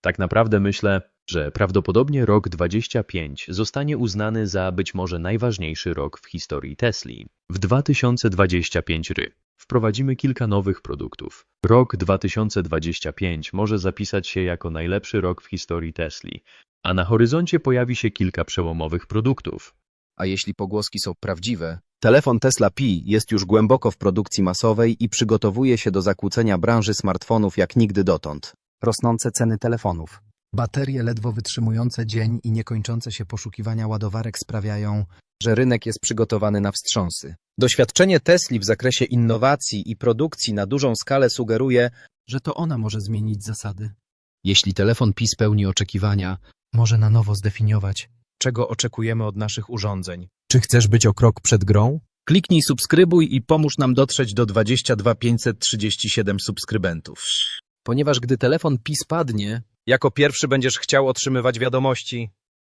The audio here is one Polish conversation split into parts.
Tak naprawdę myślę, że prawdopodobnie rok 25 zostanie uznany za być może najważniejszy rok w historii Tesli. W 2025 ry wprowadzimy kilka nowych produktów. Rok 2025 może zapisać się jako najlepszy rok w historii Tesli, a na horyzoncie pojawi się kilka przełomowych produktów. A jeśli pogłoski są prawdziwe, telefon Tesla Pi jest już głęboko w produkcji masowej i przygotowuje się do zakłócenia branży smartfonów jak nigdy dotąd. Rosnące ceny telefonów. Baterie ledwo wytrzymujące dzień i niekończące się poszukiwania ładowarek sprawiają, że rynek jest przygotowany na wstrząsy. Doświadczenie Tesli w zakresie innowacji i produkcji na dużą skalę sugeruje, że to ona może zmienić zasady. jeśli telefon Pi spełni oczekiwania, Może na nowo zdefiniować, czego oczekujemy od naszych urządzeń. czy chcesz być o krok przed grą? Kliknij subskrybuj i pomóż nam dotrzeć do 22 537 subskrybentów. Ponieważ gdy telefon Pi spadnie, jako pierwszy będziesz chciał otrzymywać wiadomości.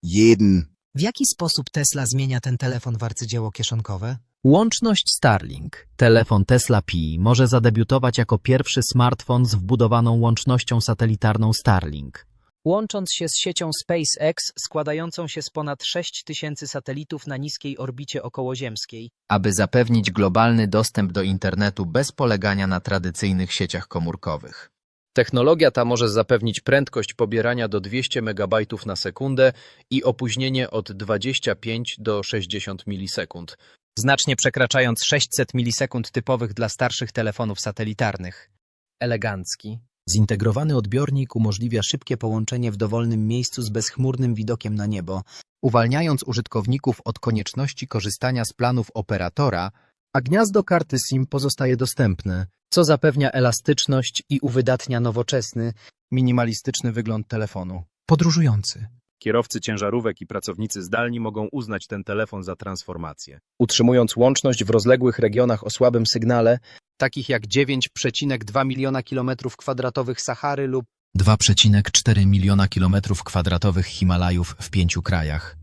jeden, W jaki sposób Tesla zmienia ten telefon w arcydzieło kieszonkowe? Łączność Starlink. Telefon Tesla Pi może zadebiutować jako pierwszy smartfon z wbudowaną łącznością satelitarną Starlink. Łącząc się z siecią SpaceX składającą się z ponad 6 tysięcy satelitów na niskiej orbicie okołoziemskiej, aby zapewnić globalny dostęp do internetu bez polegania na tradycyjnych sieciach komórkowych. Technologia ta może zapewnić prędkość pobierania do 200 MB na sekundę i opóźnienie od 25 do 60 milisekund. znacznie przekraczając 600 milisekund typowych dla starszych telefonów satelitarnych. Elegancki. Zintegrowany odbiornik umożliwia szybkie połączenie w dowolnym miejscu z bezchmurnym widokiem na niebo, uwalniając użytkowników od konieczności korzystania z planów operatora, a gniazdo karty SIM pozostaje dostępne, co zapewnia elastyczność i uwydatnia nowoczesny, minimalistyczny wygląd telefonu. Podróżujący. Kierowcy ciężarówek i pracownicy zdalni mogą uznać ten telefon za transformację. Utrzymując łączność w rozległych regionach o słabym sygnale, takich jak 9,2 miliona kilometrów kwadratowych Sahary lub 2,4 miliona kilometrów kwadratowych Himalajów w pięciu krajach.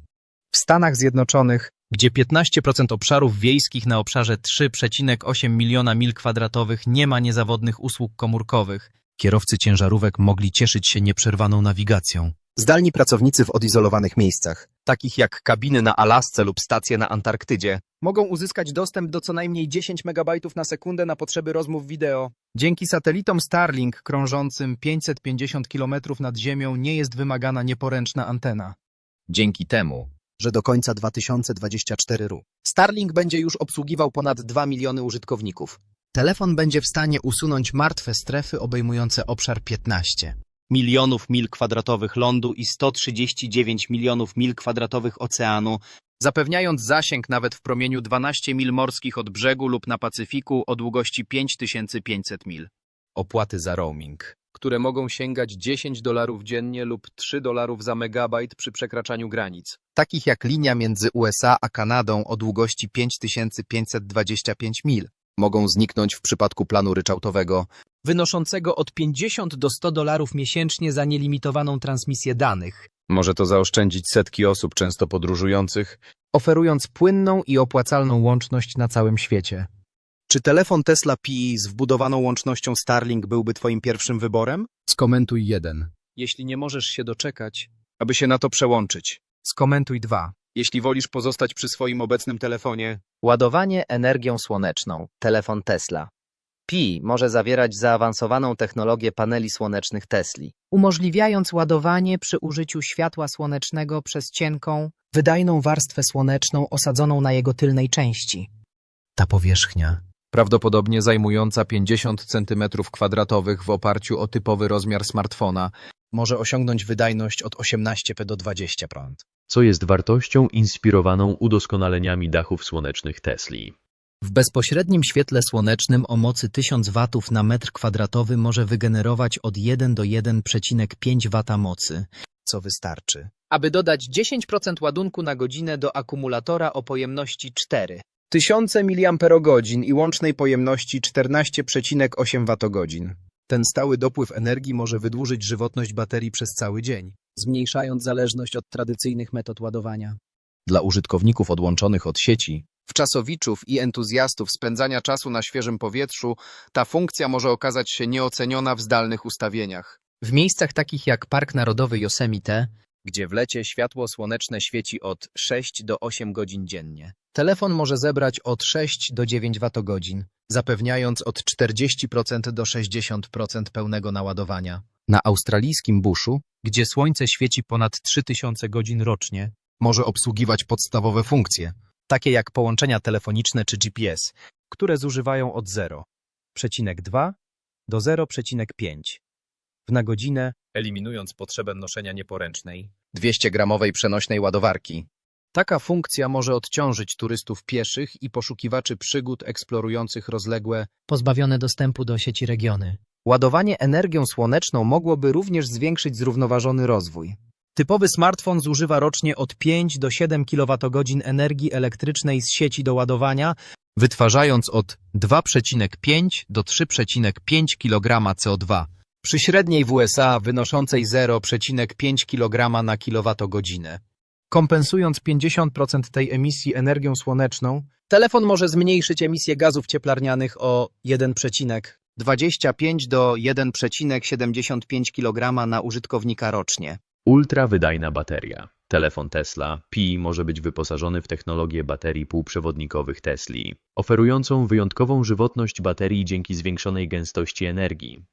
w Stanach Zjednoczonych, gdzie 15% obszarów wiejskich na obszarze 3,8 miliona mil kwadratowych nie ma niezawodnych usług komórkowych, Kierowcy ciężarówek mogli cieszyć się nieprzerwaną nawigacją. zdalni pracownicy w odizolowanych miejscach, takich jak kabiny na Alasce lub stacje na Antarktydzie, mogą uzyskać dostęp do co najmniej 10 MB na sekundę na potrzeby rozmów wideo. Dzięki satelitom Starlink krążącym 550 km nad Ziemią nie jest wymagana nieporęczna antena. Dzięki temu, Że do końca 2024 r. Starlink będzie już obsługiwał ponad 2 miliony użytkowników. Telefon będzie w stanie usunąć martwe strefy obejmujące obszar 15. milionów mil kwadratowych lądu i 139 milionów mil kwadratowych oceanu, zapewniając zasięg nawet w promieniu 12 mil morskich od brzegu lub na Pacyfiku o długości 5500 mil. Opłaty za roaming, które mogą sięgać 10 dolarów dziennie lub 3 dolarów za megabajt przy przekraczaniu granic. Takich jak linia między USA a Kanadą o długości 5525 mil. Mogą zniknąć w przypadku planu ryczałtowego, wynoszącego od 50 do 100 dolarów miesięcznie za nielimitowaną transmisję danych. Może to zaoszczędzić setki osób często podróżujących. oferując płynną i opłacalną łączność na całym świecie. Czy telefon Tesla Pi z wbudowaną łącznością Starlink byłby Twoim pierwszym wyborem? Skomentuj 1. Jeśli nie możesz się doczekać, aby się na to przełączyć. Skomentuj 2. Jeśli wolisz pozostać przy swoim obecnym telefonie, Ładowanie energią słoneczną. Telefon Tesla. Pi może zawierać zaawansowaną technologię paneli słonecznych Tesli. Umożliwiając ładowanie przy użyciu światła słonecznego przez cienką, wydajną warstwę słoneczną osadzoną na jego tylnej części. Ta powierzchnia. Prawdopodobnie zajmująca 50 cm2 w oparciu o typowy rozmiar smartfona, Może osiągnąć wydajność od 18p do 20 prąd. co jest wartością inspirowaną udoskonaleniami dachów słonecznych Tesli. W bezpośrednim świetle słonecznym o mocy 1000 W na metr kwadratowy może wygenerować od 1 do 1,5 W mocy, co wystarczy. Aby dodać 10% ładunku na godzinę do akumulatora o pojemności 4. tysiące miliamperogodzin i łącznej pojemności 14,8 Wh. Ten stały dopływ energii może wydłużyć żywotność baterii przez cały dzień. zmniejszając zależność od tradycyjnych metod ładowania. Dla użytkowników odłączonych od sieci, wczasowiczów i entuzjastów spędzania czasu na świeżym powietrzu, ta funkcja może okazać się nieoceniona w zdalnych ustawieniach. W miejscach takich jak Park Narodowy Yosemite gdzie w lecie światło słoneczne świeci od 6 do 8 godzin dziennie. telefon może zebrać od 6 do 9 watogodzin, zapewniając od 40% do 60% pełnego naładowania. Na australijskim buszu Gdzie słońce świeci ponad 3000 godzin rocznie, może obsługiwać podstawowe funkcje, takie jak połączenia telefoniczne czy GPS, które zużywają od 0,2 do 0,5 w na godzinę, eliminując potrzebę noszenia nieporęcznej. 200-gramowej przenośnej ładowarki. Taka funkcja może odciążyć turystów pieszych i poszukiwaczy przygód eksplorujących rozległe, Pozbawione dostępu do sieci regiony. Ładowanie energią słoneczną mogłoby również zwiększyć zrównoważony rozwój. Typowy smartfon zużywa rocznie od 5 do 7 kWh energii elektrycznej z sieci do ładowania, wytwarzając od 2,5 do 3,5 kg CO2. Przy średniej w USA wynoszącej 0,5 kg na kilowatogodzinę. Kompensując 50% tej emisji energią słoneczną, Telefon może zmniejszyć emisję gazów cieplarnianych o 1,25 do 1,75 kg na użytkownika rocznie. Ultra wydajna bateria. Telefon Tesla Pi może być wyposażony w technologię baterii półprzewodnikowych Tesli, oferującą wyjątkową żywotność baterii dzięki zwiększonej gęstości energii.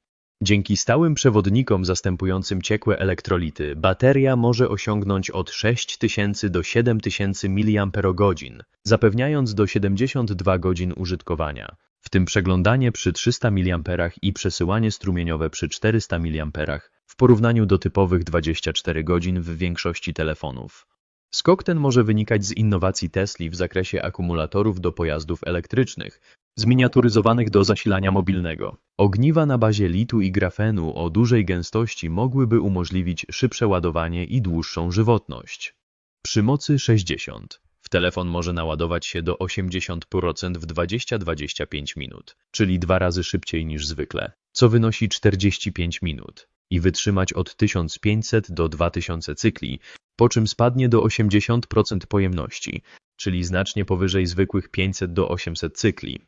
Dzięki stałym przewodnikom zastępującym ciekłe elektrolity, bateria może osiągnąć od 6000 do 7000 mAh, zapewniając do 72 godzin użytkowania, w tym przeglądanie przy 300 mAh i przesyłanie strumieniowe przy 400 mAh w porównaniu do typowych 24 godzin w większości telefonów. Skok ten może wynikać z innowacji Tesli w zakresie akumulatorów do pojazdów elektrycznych, zminiaturyzowanych do zasilania mobilnego. Ogniwa na bazie litu i grafenu o dużej gęstości mogłyby umożliwić szybsze ładowanie i dłuższą żywotność. Przy mocy 60 w telefon może naładować się do 80% w 20-25 minut, czyli dwa razy szybciej niż zwykle, co wynosi 45 minut i wytrzymać od 1500 do 2000 cykli, po czym spadnie do 80% pojemności, czyli znacznie powyżej zwykłych 500 do 800 cykli.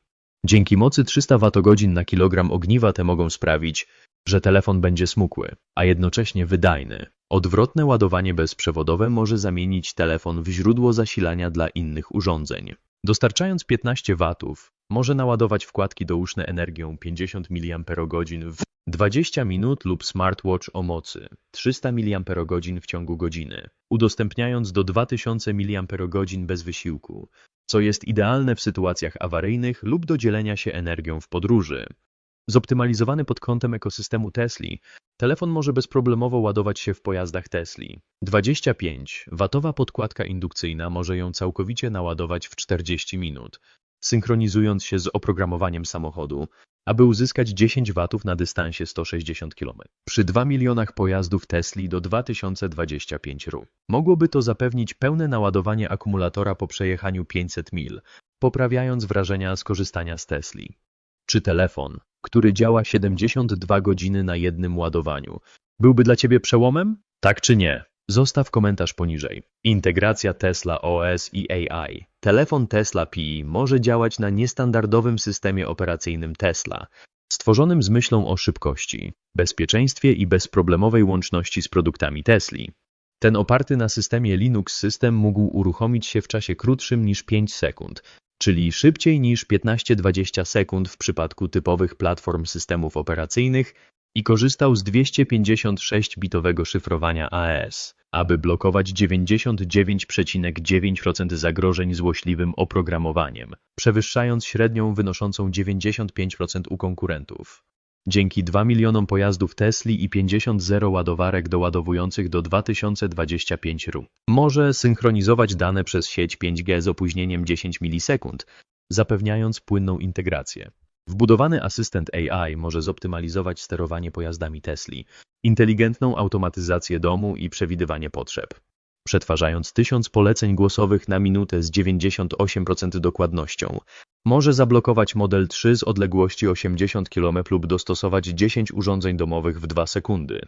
Dzięki mocy 300 Wh na kilogram ogniwa te mogą sprawić, że telefon będzie smukły, a jednocześnie wydajny. Odwrotne ładowanie bezprzewodowe może zamienić telefon w źródło zasilania dla innych urządzeń. Dostarczając 15 W, może naładować wkładki douszne energią 50 mAh w 20 minut lub smartwatch o mocy 300 mAh w ciągu godziny, udostępniając do 2000 mAh bez wysiłku, co jest idealne w sytuacjach awaryjnych lub do dzielenia się energią w podróży. Zoptymalizowany pod kątem ekosystemu Tesli, telefon może bezproblemowo ładować się w pojazdach Tesli. 25-watowa podkładka indukcyjna może ją całkowicie naładować w 40 minut, synchronizując się z oprogramowaniem samochodu, aby uzyskać 10 watów na dystansie 160 km. Przy 2 milionach pojazdów Tesli do 2025 r. Mogłoby to zapewnić pełne naładowanie akumulatora po przejechaniu 500 mil, poprawiając wrażenia z korzystania z Tesli. Czy telefon, który działa 72 godziny na jednym ładowaniu, byłby dla Ciebie przełomem? Tak czy nie? Zostaw komentarz poniżej. Integracja Tesla OS i AI. Telefon Tesla Pi może działać na niestandardowym systemie operacyjnym Tesla, stworzonym z myślą o szybkości, bezpieczeństwie i bezproblemowej łączności z produktami Tesli. Ten oparty na systemie Linux system mógł uruchomić się w czasie krótszym niż 5 sekund, czyli szybciej niż 15-20 sekund w przypadku typowych platform systemów operacyjnych i korzystał z 256-bitowego szyfrowania AES, aby blokować 99,9% zagrożeń złośliwym oprogramowaniem, przewyższając średnią wynoszącą 95% u konkurentów. Dzięki 2 milionom pojazdów Tesli i 50 zero ładowarek doładowujących do 2025 r. może synchronizować dane przez sieć 5G z opóźnieniem 10 milisekund, zapewniając płynną integrację. Wbudowany asystent AI może zoptymalizować sterowanie pojazdami Tesli, inteligentną automatyzację domu i przewidywanie potrzeb. Przetwarzając 1000 poleceń głosowych na minutę z 98% dokładnością, może zablokować model 3 z odległości 80 km lub dostosować 10 urządzeń domowych w 2 sekundy.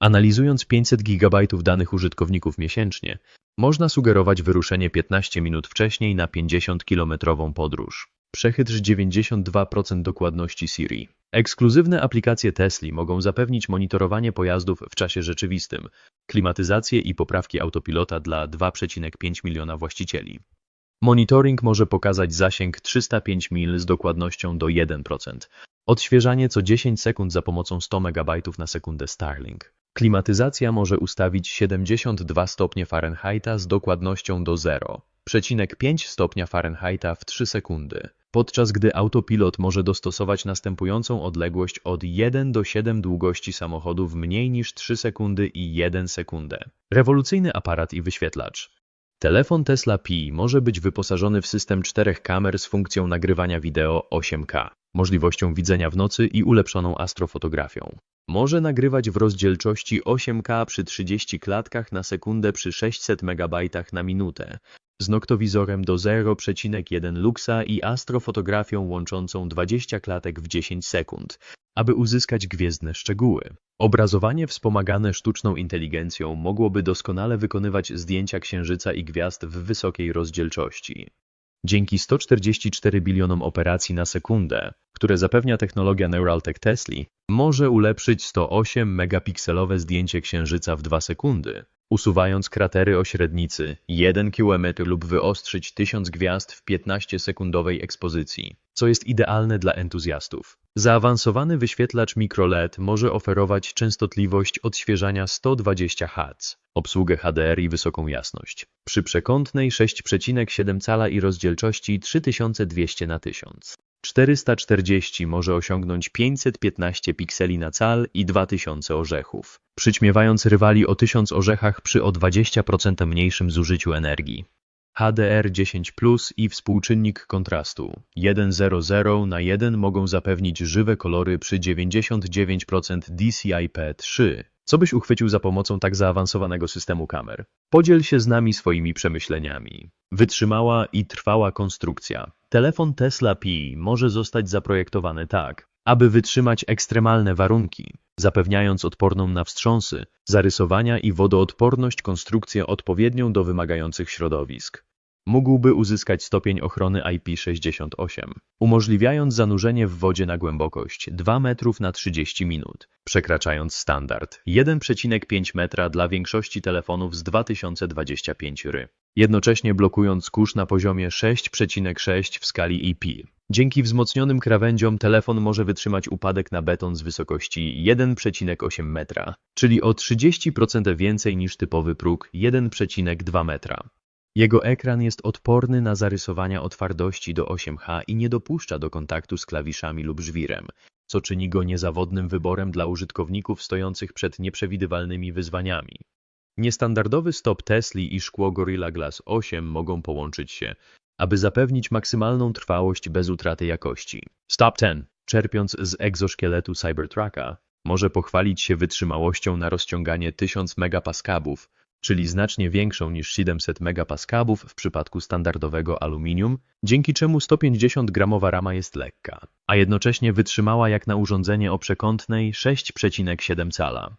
Analizując 500 GB danych użytkowników miesięcznie, można sugerować wyruszenie 15 minut wcześniej na 50-kilometrową podróż. Przechytrz 92% dokładności Siri. Ekskluzywne aplikacje Tesla mogą zapewnić monitorowanie pojazdów w czasie rzeczywistym, klimatyzację i poprawki autopilota dla 2,5 miliona właścicieli. Monitoring może pokazać zasięg 305 mil z dokładnością do 1%. Odświeżanie co 10 sekund za pomocą 100 MB na sekundę Starlink. Klimatyzacja może ustawić 72 stopnie Fahrenheita z dokładnością do 0,5 stopnia Fahrenheita w 3 sekundy, podczas gdy autopilot może dostosować następującą odległość od 1 do 7 długości samochodu w mniej niż 3 sekundy i 1 sekundę. Rewolucyjny aparat i wyświetlacz. Telefon Tesla Pi może być wyposażony w system czterech kamer z funkcją nagrywania wideo 8K, możliwością widzenia w nocy i ulepszoną astrofotografią. Może nagrywać w rozdzielczości 8K przy 30 klatkach na sekundę przy 600 MB na minutę, z noktowizorem do 0,1 luxa i astrofotografią łączącą 20 klatek w 10 sekund, aby uzyskać gwiezdne szczegóły. Obrazowanie wspomagane sztuczną inteligencją mogłoby doskonale wykonywać zdjęcia księżyca i gwiazd w wysokiej rozdzielczości. Dzięki 144 bilionom operacji na sekundę, które zapewnia technologia Neuraltech Tesla, może ulepszyć 108 megapikselowe zdjęcie księżyca w 2 sekundy, usuwając kratery o średnicy 1 km lub wyostrzyć 1000 gwiazd w 15-sekundowej ekspozycji, co jest idealne dla entuzjastów. Zaawansowany wyświetlacz mikroLED może oferować częstotliwość odświeżania 120 Hz, obsługę HDR i wysoką jasność. Przy przekątnej 6,7 cala i rozdzielczości 3200 na 1000. 440 może osiągnąć 515 pikseli na cal i 2000 orzechów, przyćmiewając rywali o 1000 orzechach przy o 20% mniejszym zużyciu energii. HDR10 Plus i współczynnik kontrastu 1.00 na 1 mogą zapewnić żywe kolory przy 99% DCI-P3. Co byś uchwycił za pomocą tak zaawansowanego systemu kamer? Podziel się z nami swoimi przemyśleniami. Wytrzymała i trwała konstrukcja. Telefon Tesla Pi może zostać zaprojektowany tak, aby wytrzymać ekstremalne warunki, zapewniając odporną na wstrząsy, zarysowania i wodoodporność konstrukcję odpowiednią do wymagających środowisk. Mógłby uzyskać stopień ochrony IP68, umożliwiając zanurzenie w wodzie na głębokość 2 metrów na 30 minut, przekraczając standard 1,5 metra dla większości telefonów z 2025 ry, jednocześnie blokując kurz na poziomie 6,6 w skali EP. Dzięki wzmocnionym krawędziom telefon może wytrzymać upadek na beton z wysokości 1,8 metra, czyli o 30% więcej niż typowy próg 1,2 metra. Jego ekran jest odporny na zarysowania o twardości do 8H i nie dopuszcza do kontaktu z klawiszami lub żwirem, co czyni go niezawodnym wyborem dla użytkowników stojących przed nieprzewidywalnymi wyzwaniami. Niestandardowy stop Tesla i szkło Gorilla Glass 8 mogą połączyć się, aby zapewnić maksymalną trwałość bez utraty jakości. Stop 10, czerpiąc z egzoszkieletu Cybertrucka, może pochwalić się wytrzymałością na rozciąganie 1000 megapaskabów, czyli znacznie większą niż 700 megapaskabów w przypadku standardowego aluminium, dzięki czemu 150-gramowa rama jest lekka, a jednocześnie wytrzymała jak na urządzenie o przekątnej 6,7 cala.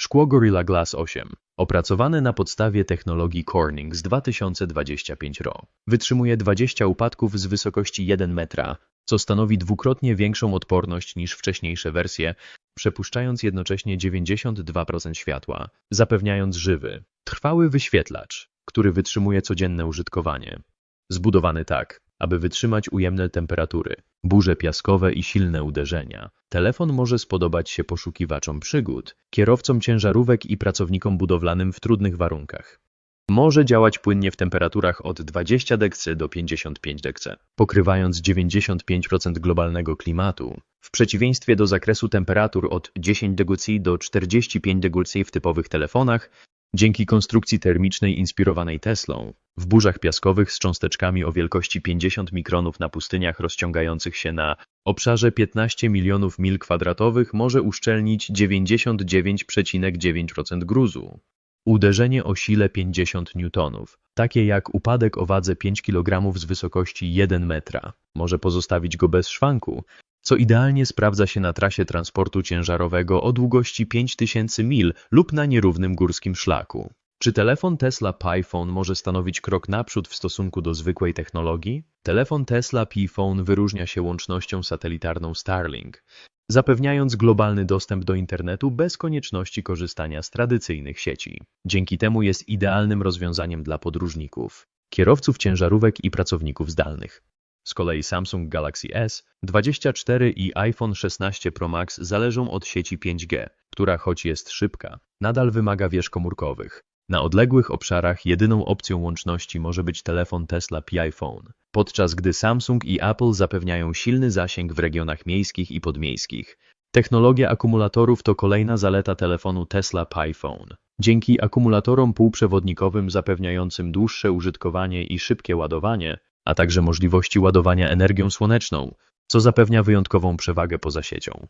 Szkło Gorilla Glass 8, opracowane na podstawie technologii Corning z 2025 RO, wytrzymuje 20 upadków z wysokości 1 metra, co stanowi dwukrotnie większą odporność niż wcześniejsze wersje, przepuszczając jednocześnie 92% światła, zapewniając żywy, trwały wyświetlacz, który wytrzymuje codzienne użytkowanie. Zbudowany tak, aby wytrzymać ujemne temperatury, burze piaskowe i silne uderzenia. Telefon może spodobać się poszukiwaczom przygód, kierowcom ciężarówek i pracownikom budowlanym w trudnych warunkach. Może działać płynnie w temperaturach od 20 dC do 55 dC, pokrywając 95% globalnego klimatu, w przeciwieństwie do zakresu temperatur od 10 degc do 45 degc w typowych telefonach, dzięki konstrukcji termicznej inspirowanej Teslą, w burzach piaskowych z cząsteczkami o wielkości 50 mikronów na pustyniach rozciągających się na obszarze 15 milionów mil kwadratowych może uszczelnić 99,9% gruzu. Uderzenie o sile 50 newtonów, takie jak upadek o wadze 5 kg z wysokości 1 metra, może pozostawić go bez szwanku, co idealnie sprawdza się na trasie transportu ciężarowego o długości 5000 mil lub na nierównym górskim szlaku. Czy telefon Tesla PiPhone może stanowić krok naprzód w stosunku do zwykłej technologii? Telefon Tesla PiPhone wyróżnia się łącznością satelitarną Starlink, zapewniając globalny dostęp do internetu bez konieczności korzystania z tradycyjnych sieci. Dzięki temu jest idealnym rozwiązaniem dla podróżników, kierowców ciężarówek i pracowników zdalnych. Z kolei Samsung Galaxy S24 i iPhone 16 Pro Max zależą od sieci 5G, która choć jest szybka, nadal wymaga wież komórkowych. Na odległych obszarach jedyną opcją łączności może być telefon Tesla PiPhone, podczas gdy Samsung i Apple zapewniają silny zasięg w regionach miejskich i podmiejskich. Technologia akumulatorów to kolejna zaleta telefonu Tesla PiPhone. Dzięki akumulatorom półprzewodnikowym zapewniającym dłuższe użytkowanie i szybkie ładowanie, a także możliwości ładowania energią słoneczną, co zapewnia wyjątkową przewagę poza siecią.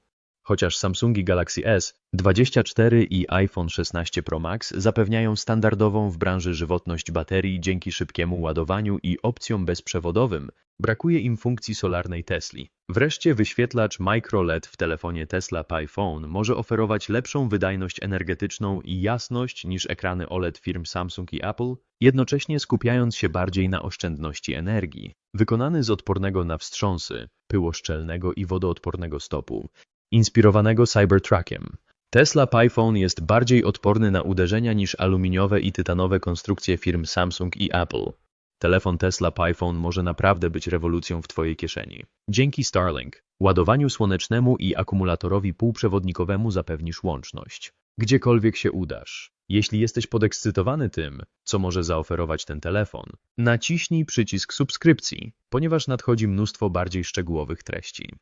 Chociaż Samsungi Galaxy S24 i iPhone 16 Pro Max zapewniają standardową w branży żywotność baterii dzięki szybkiemu ładowaniu i opcjom bezprzewodowym, brakuje im funkcji solarnej Tesli. Wreszcie wyświetlacz Micro LED w telefonie Tesla PiPhone może oferować lepszą wydajność energetyczną i jasność niż ekrany OLED firm Samsung i Apple, jednocześnie skupiając się bardziej na oszczędności energii. Wykonany z odpornego na wstrząsy, pyłoszczelnego i wodoodpornego stopu, inspirowanego Cybertruckiem. Tesla PiPhone jest bardziej odporny na uderzenia niż aluminiowe i tytanowe konstrukcje firm Samsung i Apple. Telefon Tesla PiPhone może naprawdę być rewolucją w Twojej kieszeni. Dzięki Starlink, ładowaniu słonecznemu i akumulatorowi półprzewodnikowemu zapewnisz łączność. Gdziekolwiek się udasz. Jeśli jesteś podekscytowany tym, co może zaoferować ten telefon, naciśnij przycisk subskrypcji, ponieważ nadchodzi mnóstwo bardziej szczegółowych treści.